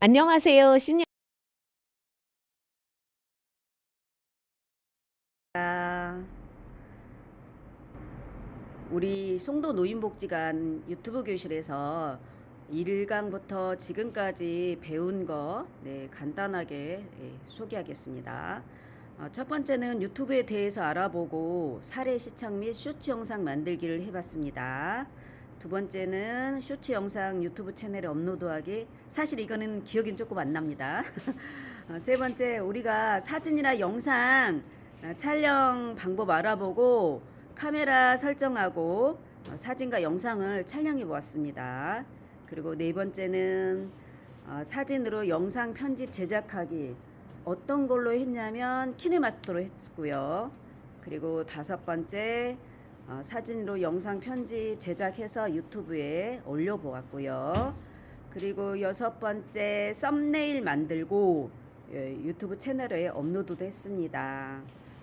안녕하세요. 신입 아, 우리 송도 노인복지관 유튜브 교실에서 1강부터 지금까지 배운 거 네, 간단하게 예, 소개하겠습니다. 어, 첫 번째는 유튜브에 대해서 알아보고 사례 시청 및 쇼츠 영상 만들기를 해봤습니다. 두 번째는 쇼츠 영상 유튜브 채널에 업로드하기. 사실 이거는 기억이 조금 안 납니다. 어, 세 번째, 우리가 사진이나 영상 어, 촬영 방법 알아보고 카메라 설정하고 어, 사진과 영상을 촬영해 보았습니다. 그리고 네 번째는 어, 사진으로 영상 편집 제작하기 어떤 걸로 했냐면 키네마스터로 했고요. 그리고 다섯 번째 어, 사진으로 영상 편집 제작해서 유튜브에 올려보았고요. 그리고 여섯 번째 썸네일 만들고 예, 유튜브 채널에 업로드도 했습니다.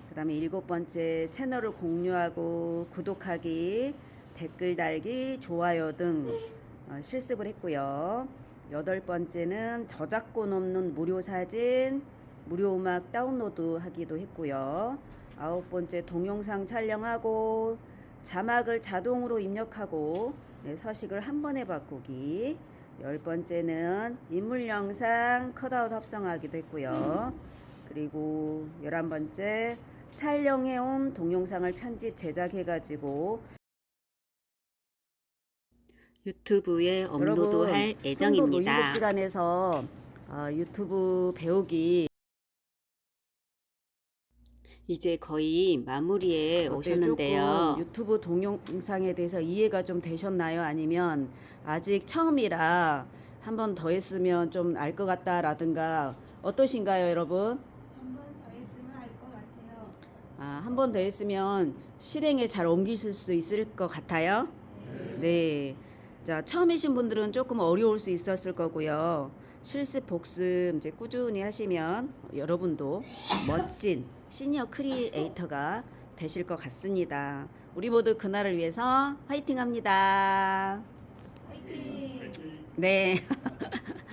그 다음에 일곱 번째 채널을 공유하고 구독하기, 댓글 달기, 좋아요 등 어, 실습을 했고요. 여덟 번째는 저작권 없는 무료 사진, 무료 음악 다운로드 하기도 했고요. 아홉 번째 동영상 촬영하고 자막을 자동으로 입력하고 네, 서식을 한 번에 바꾸기. 열 번째는 인물 영상 컷아웃 합성하기도 했고요. 그리고 열한 번째 촬영해온 동영상을 편집 제작해가지고 유튜브에 업로드할 예정입니다. 노인복지관에서 어, 유튜브 배우기 이제 거의 마무리에 오셨는데요. 조금 유튜브 동영상에 대해서 이해가 좀 되셨나요? 아니면 아직 처음이라 한 번 더 했으면 좀 알 것 같다라든가 어떠신가요, 여러분? 한 번 더 했으면 알 것 같아요. 아, 한 번 더 했으면 실행에 잘 옮기실 수 있을 것 같아요. 네. 자, 처음이신 분들은 조금 어려울 수 있었을 거고요. 실습 복습 이제 꾸준히 하시면 여러분도 멋진 시니어 크리에이터가 되실 것 같습니다. 우리 모두 그날을 위해서 화이팅 합니다. 화이팅! 네.